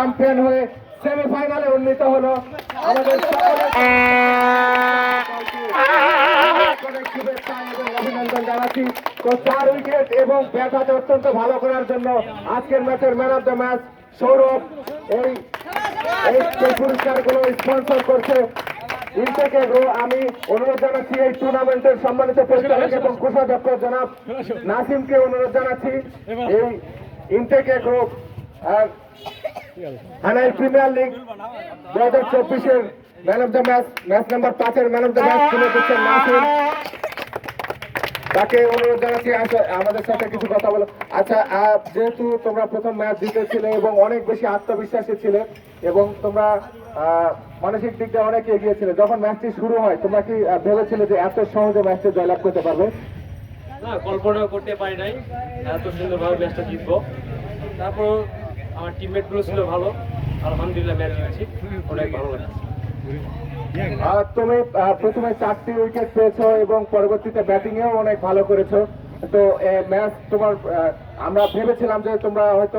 Champion হয়ে সেমিফাইনালে উন্নীত হলো আমাদের অভিনন্দন জানাচ্ছি। তো চার উইকেট এবং ব্যাট হাতে অত্যন্ত ভালো করার জন্য আজকের ম্যাচের man of the match Sourav. এই এই যে পুরস্কারগুলো স্পন্সর করছে ইনটেকে আমি অনুরোধ জানাচ্ছি এই টুর্নামেন্টের সম্মানিত পরিচালক এবং কোষাধ্যক্ষ জনাব নাসিমকে অনুরোধ জানাচ্ছি। এই ইনটেকে গ্রুপ হানাই প্রিমিয়ার লিগ দু হাজার চব্বিশের man of the match match number পাঁচের ম্যান অফ দ্য ম্যাচ তুলে দিচ্ছেন নাসিম তাকে অনুরোধ জানাচ্ছি আমাদের সাথে কিছু কথা বলো। আচ্ছা যেহেতু তোমরা প্রথম ম্যাচ জিতেছিলে এবং অনেক বেশি আত্মবিশ্বাসী ছিলে এবং তোমরা মানসিক দিক দিয়ে অনেক এগিয়ে ছিলে যখন ম্যাচটি শুরু হয়, তোমরা কি ভেবেছিলে যে এত সহজে ম্যাচটি জয়লাভ করতে পারবে? না, কল্পনাও করতে পারি নাই, এত সুন্দরভাবে ম্যাচটা জিতবো। তারপর আমার টিমমেটগুলো ছিল ভালো। আলহামদুলিল্লাহ ম্যাচ জিতেছি। অনেক ভালো লাগছে। তুমি প্রথমে চারটি উইকেট পেয়েছ এবং পরবর্তীতে ব্যাটিং এও অনেক ভালো করেছ। তো ম্যাচ তোমার আমরা ভেবেছিলাম যে তোমরা হয়তো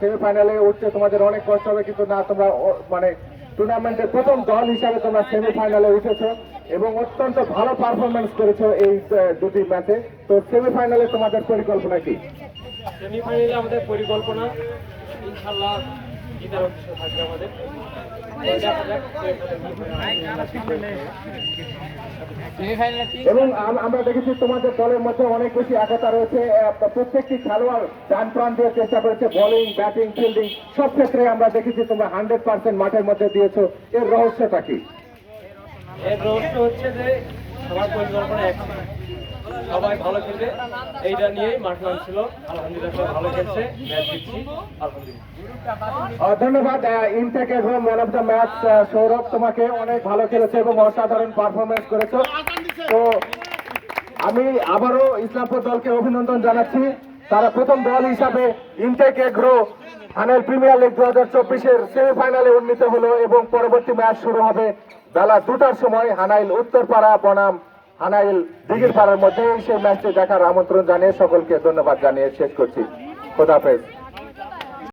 সেমিফাইনালে উঠতে তোমাদের অনেক কষ্ট হবে, কিন্তু না, তোমরা মানে টুর্নামেন্টের প্রথম দল হিসাবে তোমরা সেমিফাইনালে উঠেছো এবং অত্যন্ত ভালো পারফরমেন্স করেছ এই দুটি ম্যাচে তো সেমিফাইনালে তোমাদের পরিকল্পনা কি? সেমিফাইনালে আমাদের পরিকল্পনা ইনশাল্লাহ জিতার উদ্দেশ্য থাকবে আমাদের। এবং আমরা দেখেছি তোমাদের দলের মধ্যে অনেক বেশি একতা রয়েছে। প্রত্যেকটি খেলোয়াড় ডান প্রাণ দিয়ে চেষ্টা করেছে বোলিং ব্যাটিং ফিল্ডিং সব ক্ষেত্রে আমরা দেখেছি তোমরা হান্ড্রেড পার্সেন্ট মাঠের মধ্যে দিয়েছ। এর রহস্যটা কি? এর রহস্য হচ্ছে যে সবার পরিকল্পনা এক সবাই ভালো খেলবে। এইটা নিয়েই মাঠ ছিল আলহামদুলিল্লাহ সবাই ভালো খেলছে। ম্যাচ জিতছি। আলহামদুলিল্লাহ। ধন্যবাদ ইনটেক এবং man of the match Sourav. তোমাকে অনেক ভালো খেলেছে এবং অসাধারণ পারফরমেন্স করেছ। তো আমি আবারও ইসলামপুর দলকে অভিনন্দন জানাচ্ছি। তারা প্রথম দল হিসাবে ইনটেক এগ্রো হানেল প্রিমিয়ার লিগ দু হাজার চব্বিশের সেমিফাইনালে উন্নীত হলো এবং পরবর্তী ম্যাচ শুরু হবে বেলা দুটার সময় হানাইল উত্তরপাড়া বনাম হানাইল দিঘির পাড়ার মধ্যে সেই ম্যাচটি দেখার আমন্ত্রণ জানিয়ে সকলকে ধন্যবাদ জানিয়ে শেষ করছি। খোদাফেজ